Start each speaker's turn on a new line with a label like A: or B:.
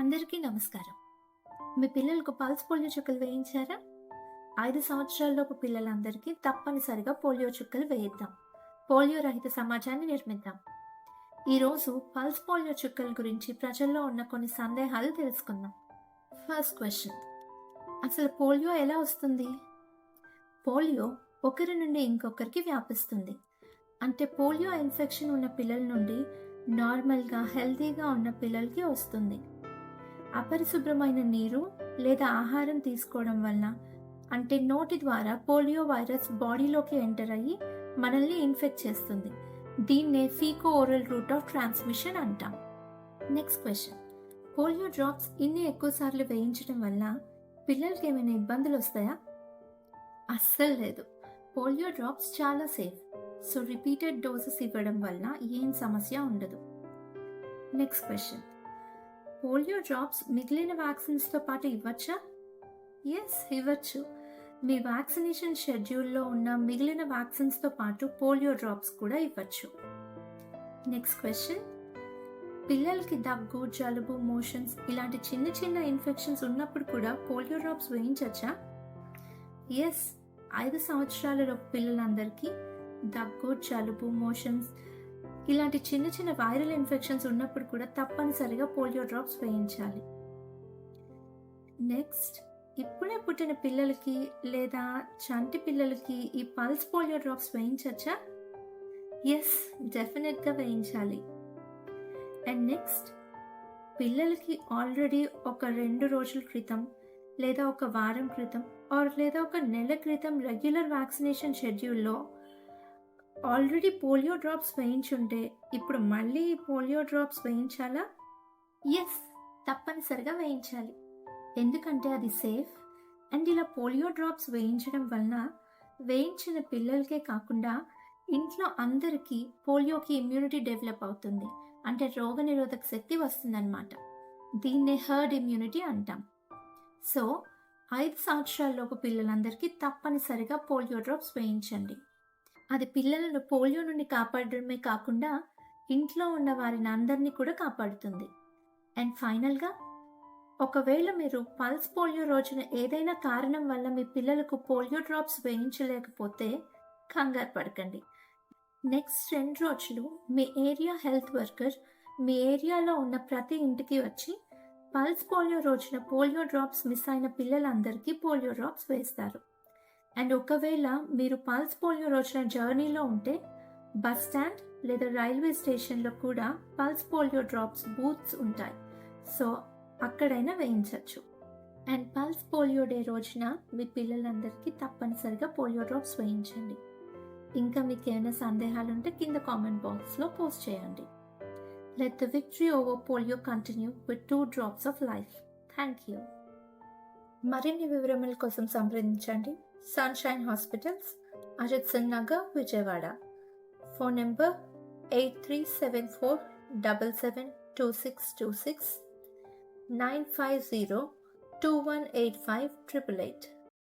A: అందరికీ నమస్కారం. మీ పిల్లలకు పల్స్ పోలియో చుక్కలు వేయించారా? ఐదు సంవత్సరాల్లోపు పిల్లలందరికీ తప్పనిసరిగా పోలియో చుక్కలు వేయిద్దాం. పోలియో రహిత సమాజాన్ని నిర్మిద్దాం. ఈరోజు పల్స్ పోలియో చుక్కల గురించి ప్రజల్లో ఉన్న కొన్ని సందేహాలు తెలుసుకుందాం. First question. అసలు పోలియో ఎలా వస్తుంది? పోలియో ఒకరి నుండి ఇంకొకరికి వ్యాపిస్తుంది. అంటే పోలియో ఇన్ఫెక్షన్ ఉన్న పిల్లల నుండి నార్మల్గా హెల్తీగా ఉన్న పిల్లలకి వస్తుంది. అపరిశుభ్రమైన నీరు లేదా ఆహారం తీసుకోవడం వలన అంటే నోటి ద్వారా పోలియో వైరస్ బాడీలోకి ఎంటర్ అయ్యి మనల్ని ఇన్ఫెక్ట్ చేస్తుంది. దీన్నే faeco oral route of transmission అంటాం. నెక్స్ట్ క్వశ్చన్ పోలియో డ్రాప్స్ ఇన్ని ఎక్కువ సార్లు వేయించడం వల్ల పిల్లలకి ఏమైనా ఇబ్బందులు వస్తాయా? అస్సలు లేదు. పోలియో డ్రాప్స్ చాలా సేఫ్ సో రిపీటెడ్ డోసెస్ ఇవ్వడం వల్ల ఏం సమస్య ఉండదు. నెక్స్ట్ క్వశ్చన్ పోలియో డ్రాప్స్ మిగిలిన వ్యాక్సిన్స్తో పాటు ఇవ్వచ్చా? ఎస్ ఇవ్వచ్చు. మీ వ్యాక్సినేషన్ షెడ్యూల్లో ఉన్న మిగిలిన వ్యాక్సిన్స్తో పాటు పోలియో డ్రాప్స్ కూడా ఇవ్వచ్చు. నెక్స్ట్ క్వశ్చన్ పిల్లలకి దగ్గు జలుబు మోషన్స్ ఇలాంటి చిన్న చిన్న ఇన్ఫెక్షన్స్ ఉన్నప్పుడు కూడా పోలియో డ్రాప్స్ వేయించచ్చా? ఎస్ ఐదు సంవత్సరాల పిల్లలందరికీ దగ్గు జలుబు మోషన్స్ ఇలాంటి చిన్న చిన్న వైరల్ ఇన్ఫెక్షన్స్ ఉన్నప్పుడు కూడా తప్పనిసరిగా పోలియో డ్రాప్స్ వేయించాలి. నెక్స్ట్ ఇప్పుడే పుట్టిన పిల్లలకి లేదా చంటి పిల్లలకి ఈ పల్స్ పోలియో డ్రాప్స్ వేయించచ్చా? ఎస్ డెఫినెట్గా వేయించాలి. అండ్ నెక్స్ట్ పిల్లలకి ఆల్రెడీ ఒక రెండు రోజుల క్రితం లేదా ఒక వారం క్రితం ఆర్ లేదా ఒక నెల క్రితం రెగ్యులర్ వ్యాక్సినేషన్ షెడ్యూల్లో ఆల్రెడీ పోలియో డ్రాప్స్ వేయించుంటే ఇప్పుడు మళ్ళీ పోలియో డ్రాప్స్ వేయించాలా? ఎస్ తప్పనిసరిగా వేయించాలి. ఎందుకంటే అది సేఫ్. అండ్ ఇలా పోలియో డ్రాప్స్ వేయించడం వలన వేయించిన పిల్లలకే కాకుండా ఇంట్లో అందరికీ పోలియోకి ఇమ్యూనిటీ డెవలప్ అవుతుంది. అంటే రోగనిరోధక శక్తి వస్తుందన్నమాట. దీన్నే హర్డ్ ఇమ్యూనిటీ అంటాం. సో ఐదు సంవత్సరాల్లోపు పిల్లలందరికీ తప్పనిసరిగా పోలియో డ్రాప్స్ వేయించండి. అది పిల్లలను పోలియో నుండి కాపాడడమే కాకుండా ఇంట్లో ఉన్న వారిని అందరినీ కూడా కాపాడుతుంది. అండ్ ఫైనల్గా ఒకవేళ మీరు పల్స్ పోలియో రోజున ఏదైనా కారణం వల్ల మీ పిల్లలకు పోలియో డ్రాప్స్ వేయించలేకపోతే కంగారు పడకండి. నెక్స్ట్ రెండు రోజులు మీ ఏరియా హెల్త్ వర్కర్ మీ ఏరియాలో ఉన్న ప్రతి ఇంటికి వచ్చి పల్స్ పోలియో రోజున పోలియో డ్రాప్స్ మిస్ అయిన పిల్లలందరికీ పోలియో డ్రాప్స్ వేస్తారు. అండ్ ఒకవేళ మీరు పల్స్ పోలియో రోజున జర్నీలో ఉంటే బస్ స్టాండ్ లేదా రైల్వే స్టేషన్లో కూడా పల్స్ పోలియో డ్రాప్స్ బూత్స్ ఉంటాయి. సో అక్కడైనా వేయించవచ్చు అండ్ పల్స్ పోలియో డే రోజున మీ పిల్లలందరికీ తప్పనిసరిగా పోలియో డ్రాప్స్ వేయించండి. ఇంకా మీకు ఏమైనా సందేహాలు ఉంటే కింద కామెంట్ బాక్స్లో పోస్ట్ చేయండి. Let the victory over polio continue with two drops of life thank you మరిన్ని వివరముల కోసం సంప్రదించండి. Sunshine Hospitals, Ajit Nagar, Vijayawada. Phone number 8374 772626 888.